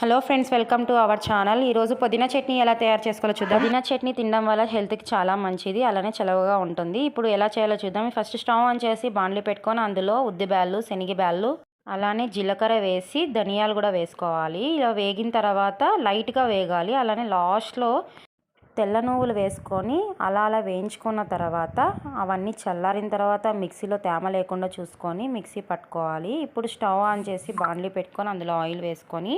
Hello friends welcome to our channel. ఈరోజు పుదీనా చట్నీ ఎలా తయారు చేసుకోవాలో చూద్దాం. పుదీనా చట్నీ తినడం వల్ల హెల్త్కి చాలా మంచిది అలానే చలవగా ఉంటుంది. ఇప్పుడు ఎలా చేయాలో చూద్దాం. ఫస్ట్ స్టవ్ ఆన్ చేసి బాండ్లు పెట్టుకొని అందులో ఉద్దిబ్యాళ్ళు శనగబ్యాళ్ళు అలానే జీలకర్ర వేసి ధనియాలు కూడా వేసుకోవాలి. ఇలా వేగిన తర్వాత లైట్గా వేగాలి. అలానే లాస్ట్లో తెల్ల నువ్వులు వేసుకొని అలా అలా వేయించుకున్న తర్వాత అవన్నీ చల్లారిన తర్వాత మిక్సీలో తేమ లేకుండా చూసుకొని మిక్సీ పట్టుకోవాలి. ఇప్పుడు స్టవ్ ఆన్ చేసి బాండ్లీ పెట్టుకొని అందులో ఆయిల్ వేసుకొని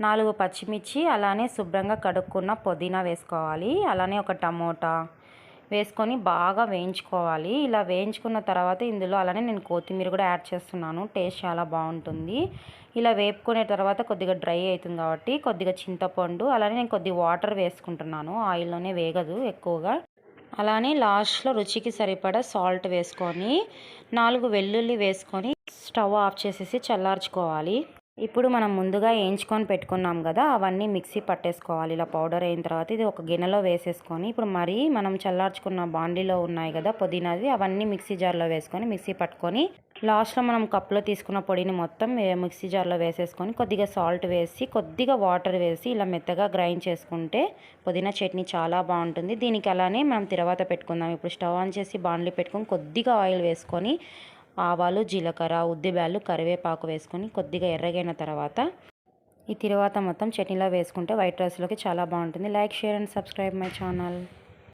నాలుగు పచ్చిమిర్చి అలానే శుభ్రంగా కడుక్కున్న పుదీనా వేసుకోవాలి. అలానే ఒక టమోటా వేసుకొని బాగా వేయించుకోవాలి. ఇలా వేయించుకున్న తర్వాత ఇందులో అలానే నేను కొత్తిమీర కూడా యాడ్ చేస్తున్నాను. టేస్ట్ చాలా బాగుంటుంది. ఇలా వేపుకునే తర్వాత కొద్దిగా డ్రై అవుతుంది కాబట్టి కొద్దిగా చింతపండు అలానే నేను కొద్దిగా వాటర్ వేసుకుంటున్నాను. ఆయిల్లోనే వేగదు ఎక్కువగా. అలానే లాస్ట్లో రుచికి సరిపడా సాల్ట్ వేసుకొని నాలుగు వెల్లుల్లి వేసుకొని స్టవ్ ఆఫ్ చేసేసి చల్లార్చుకోవాలి. ఇప్పుడు మనం ముందుగా వేయించుకొని పెట్టుకున్నాం కదా అవన్నీ మిక్సీ పట్టేసుకోవాలి. ఇలా పౌడర్ అయిన తర్వాత ఇది ఒక గిన్నెలో వేసేసుకొని ఇప్పుడు మరీ మనం చల్లార్చుకున్న బాండీలో ఉన్నాయి కదా పుదీనాది అవన్నీ మిక్సీ జార్లో వేసుకొని మిక్సీ పట్టుకొని లాస్ట్లో మనం కప్లో తీసుకున్న పొడిని మొత్తం మిక్సీ జార్లో వేసేసుకొని కొద్దిగా సాల్ట్ వేసి కొద్దిగా వాటర్ వేసి ఇలా మెత్తగా గ్రైండ్ చేసుకుంటే పుదీనా చట్నీ చాలా బాగుంటుంది. దీనికి అలానే మనం తర్వాత పెట్టుకుందాం. ఇప్పుడు స్టవ్ ఆన్ చేసి బాండ్లీ పెట్టుకొని కొద్దిగా ఆయిల్ వేసుకొని ఆవాలు జీలకర్ర ఉద్దిబ్యాలు కరివేపాకు వేసుకొని కొద్దిగా ఎర్రగైన తర్వాత ఈ తర్వాత మొత్తం చట్నీలో వేసుకుంటే వైట్ రైస్లోకి చాలా బాగుంటుంది. Like share and subscribe my channel.